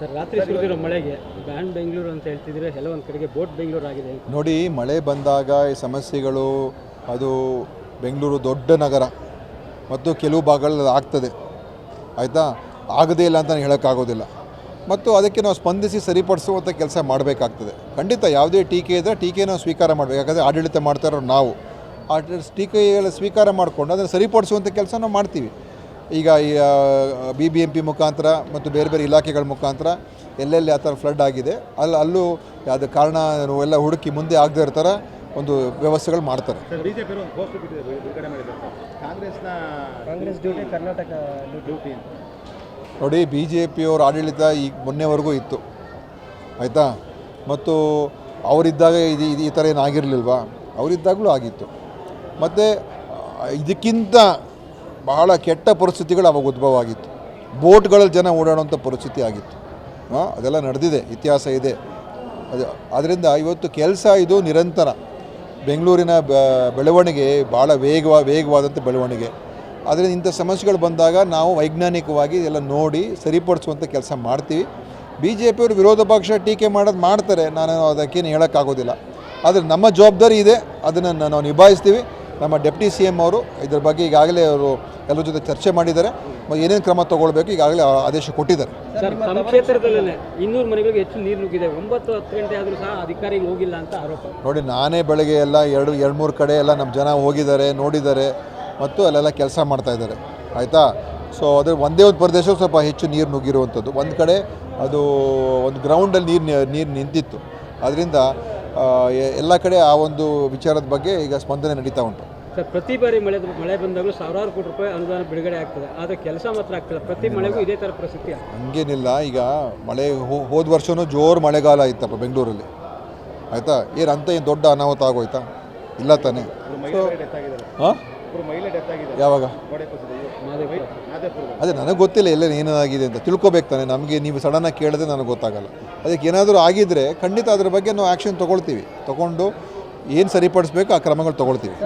Sir, ರಾತ್ರಿ ಸುರಿದಿರೋ ಮಳೆಗೆ band Bengaluru ಅಂತ ಹೇಳ್ತಿದ್ರೆ ಕೆಲವೊಂದು ಕಡೆಗೆ ಬೋಟ್ ಬೆಂಗಳೂರು ಆಗಿದೆ ನೋಡಿ, ಮಳೆ ಬಂದಾಗ ಈ ಸಮಸ್ಯೆಗಳು ಅದು ಬೆಂಗಳೂರು ದೊಡ್ಡ ನಗರ ಮತ್ತು ಕೆಲವು ಭಾಗಗಳಲ್ಲಿ ಆಗ್ತದೆ. ಆಯಿತಾ? ಆಗದೇ ಇಲ್ಲ ಅಂತ ಹೇಳೋಕ್ಕಾಗೋದಿಲ್ಲ. ಮತ್ತು ಅದಕ್ಕೆ ನಾವು ಸ್ಪಂದಿಸಿ ಸರಿಪಡಿಸುವಂಥ ಕೆಲಸ ಮಾಡಬೇಕಾಗ್ತದೆ. ಖಂಡಿತ ಯಾವುದೇ ಟೀಕೆ ಇದ್ದರೆ ಟೀಕೆನ ಸ್ವೀಕಾರ ಮಾಡಬೇಕು. ಯಾಕಂದರೆ ಆಡಳಿತ ಮಾಡ್ತಾ ನಾವು. ಆ ಟೀಕೆಗಳ ಸ್ವೀಕಾರ ಮಾಡಿಕೊಂಡು ಅದನ್ನು ಸರಿಪಡಿಸುವಂಥ ಕೆಲಸ ನಾವು ಮಾಡ್ತೀವಿ. ಈಗ ಈ ಬಿ ಬಿ ಎಂ ಪಿ ಮುಖಾಂತರ ಮತ್ತು ಬೇರೆ ಬೇರೆ ಇಲಾಖೆಗಳ ಮುಖಾಂತರ ಎಲ್ಲೆಲ್ಲಿ ಆ ಥರ ಫ್ಲಡ್ ಆಗಿದೆ ಅಲ್ಲಿ ಅಲ್ಲೂ ಅದು ಕಾರಣ ಎಲ್ಲ ಹುಡುಕಿ ಮುಂದೆ ಆಗದೆ ಇರ್ತಾರೆ ಒಂದು ವ್ಯವಸ್ಥೆಗಳು ಮಾಡ್ತಾರೆ. ಸರ್ ಬಿಜೆಪಿ ಒಂದು ಪೋಸ್ಟ್ ಬಿಟ್ಟಿದೆ ಬಿಡುಗಡೆ ಮಾಡಿದ್ದಾರೆ ಸರ್ ಕಾಂಗ್ರೆಸ್ನ ಕಾಂಗ್ರೆಸ್ ಡ್ಯೂಟಿ ಕರ್ನಾಟಕ ಡ್ಯೂಟಿ ನೋಡಿ ಬಿ ಜೆ ಪಿಯವ್ರ ಆಡಳಿತ ಈಗ ಮೊನ್ನೆವರೆಗೂ ಇತ್ತು ಆಯಿತಾ? ಮತ್ತು ಅವರಿದ್ದಾಗ ಇದು ಇದು ಈ ಥರ ಏನು ಆಗಿರಲಿಲ್ವಾ ಅವರಿದ್ದಾಗಲೂ ಆಗಿತ್ತು. ಮತ್ತು ಇದಕ್ಕಿಂತ ಬಹಳ ಕೆಟ್ಟ ಪರಿಸ್ಥಿತಿಗಳು ಅವಾಗ ಉದ್ಭವ ಆಗಿತ್ತು ಬೋಟ್ಗಳಲ್ಲಿ ಜನ ಓಡಾಡುವಂಥ ಪರಿಸ್ಥಿತಿ ಆಗಿತ್ತು. ಅದೆಲ್ಲ ನಡೆದಿದೆ, ಇತಿಹಾಸ ಇದೆ. ಅದು ಅದರಿಂದ ಇವತ್ತು ಕೆಲಸ ಇದು ನಿರಂತರ. ಬೆಂಗಳೂರಿನ ಬೆಳವಣಿಗೆ ಭಾಳ ವೇಗವ ವೇಗವಾದಂಥ ಬೆಳವಣಿಗೆ. ಅದರಿಂದ ಇಂಥ ಸಮಸ್ಯೆಗಳು ಬಂದಾಗ ನಾವು ವೈಜ್ಞಾನಿಕವಾಗಿ ಎಲ್ಲ ನೋಡಿ ಸರಿಪಡಿಸುವಂಥ ಕೆಲಸ ಮಾಡ್ತೀವಿ. ಬಿ ಜೆ ಪಿಯವರು ವಿರೋಧ ಪಕ್ಷ ಟೀಕೆ ಮಾಡೋದು ಮಾಡ್ತಾರೆ. ನಾನು ಅದಕ್ಕೇನು ಹೇಳೋಕ್ಕಾಗೋದಿಲ್ಲ. ಆದರೆ ನಮ್ಮ ಜವಾಬ್ದಾರಿ ಇದೆ. ಅದನ್ನು ನಾವು ನಿಭಾಯಿಸ್ತೀವಿ. ನಮ್ಮ ಡೆಪ್ಟಿ ಸಿ ಎಂ ಅವರು ಇದ್ರ ಬಗ್ಗೆ ಈಗಾಗಲೇ ಅವರು ಎಲ್ಲರ ಜೊತೆ ಚರ್ಚೆ ಮಾಡಿದ್ದಾರೆ. ಮತ್ತು ಏನೇನು ಕ್ರಮ ತಗೊಳ್ಬೇಕು ಈಗಾಗಲೇ ಆ- ಆದೇಶ ಕೊಟ್ಟಿದ್ದಾರೆ. ಸರ್ ತಮ್ಮ ಕ್ಷೇತ್ರದಲ್ಲೇ ಮನೆಗಳಿಗೆ ಹೆಚ್ಚು ನೀರು ನುಗ್ಗಿದೆ. ಒಂಬತ್ತು ಹತ್ತು ಗಂಟೆ ಆದರೂ ಸಹ ಅಧಿಕಾರಿಗಳು ಹೋಗಿಲ್ಲ ಅಂತ ಆರೋಪ. ನೋಡಿ ನಾನೇ ಬೆಳಗ್ಗೆ ಎಲ್ಲ ಎರಡು ಎರಡು ಮೂರು ಕಡೆ ಎಲ್ಲ ನಮ್ಮ ಜನ ಹೋಗಿದ್ದಾರೆ ನೋಡಿದ್ದಾರೆ ಮತ್ತು ಅಲ್ಲೆಲ್ಲ ಕೆಲಸ ಮಾಡ್ತಾ ಇದ್ದಾರೆ. ಆಯಿತಾ? ಸೊ ಅದೇ ಒಂದೇ ಒಂದು ಪ್ರದೇಶಕ್ಕೆ ಸ್ವಲ್ಪ ಹೆಚ್ಚು ನೀರು ನುಗ್ಗಿರುವಂಥದ್ದು. ಒಂದು ಕಡೆ ಅದು ಒಂದು ಗ್ರೌಂಡಲ್ಲಿ ನೀರು ನೀರು ನಿಂತಿತ್ತು. ಅದರಿಂದ ಎಲ್ಲ ಕಡೆ ಆ ಒಂದು ವಿಚಾರದ ಬಗ್ಗೆ ಈಗ ಸ್ಪಂದನೆ ನಡೀತಾ ಉಂಟು. ಸರ್ ಪ್ರತಿ ಬಾರಿ ಮಳೆ ಮಳೆ ಬಂದಾಗಲೂ ಸಾವಿರಾರು ಕೋಟಿ ರೂಪಾಯಿ ಅನುದಾನ ಬಿಡುಗಡೆ ಆಗ್ತದೆ. ಆದರೆ ಕೆಲಸ ಮಾತ್ರ ಆಗ್ತದೆ ಪ್ರತಿ ಮಳೆಗೂ ಇದೇ ಥರ ಪರಿಸ್ಥಿತಿ. ಹಂಗೇನಿಲ್ಲ ಈಗ ಮಳೆ ಹೋ- ಹೋದ ವರ್ಷವೂ ಜೋರು ಮಳೆಗಾಲ ಇತ್ತಪ್ಪ ಬೆಂಗಳೂರಲ್ಲಿ. ಆಯಿತಾ? ಏನು ಅಂತ ಏನು ದೊಡ್ಡ ಅನಾಹುತ ಆಗೋಯ್ತಾ? ಇಲ್ಲ ತಾನೇ. ಹಾಂ? ಯಾವಾಗ? ಅದೇ ನನಗೆ ಗೊತ್ತಿಲ್ಲ ಎಲ್ಲ ಏನಾಗಿದೆ ಅಂತ. ತಿಳ್ಕೊಬೇಕು ತಾನೆ. ನಮಗೆ ನೀವು ಸಡನ್ನಾಗಿ ಕೇಳಿದ್ರೆ ನನಗೆ ಗೊತ್ತಾಗಲ್ಲ. ಅದಕ್ಕೆ ಏನಾದರೂ ಆಗಿದ್ದರೆ ಖಂಡಿತ ಅದರ ಬಗ್ಗೆ ನಾವು ಆ್ಯಕ್ಷನ್ ತೊಗೊಳ್ತೀವಿ. ತೊಗೊಂಡು ಏನು ಸರಿಪಡಿಸ್ಬೇಕು ಆ ಕ್ರಮಗಳು ತೊಗೊಳ್ತೀವಿ.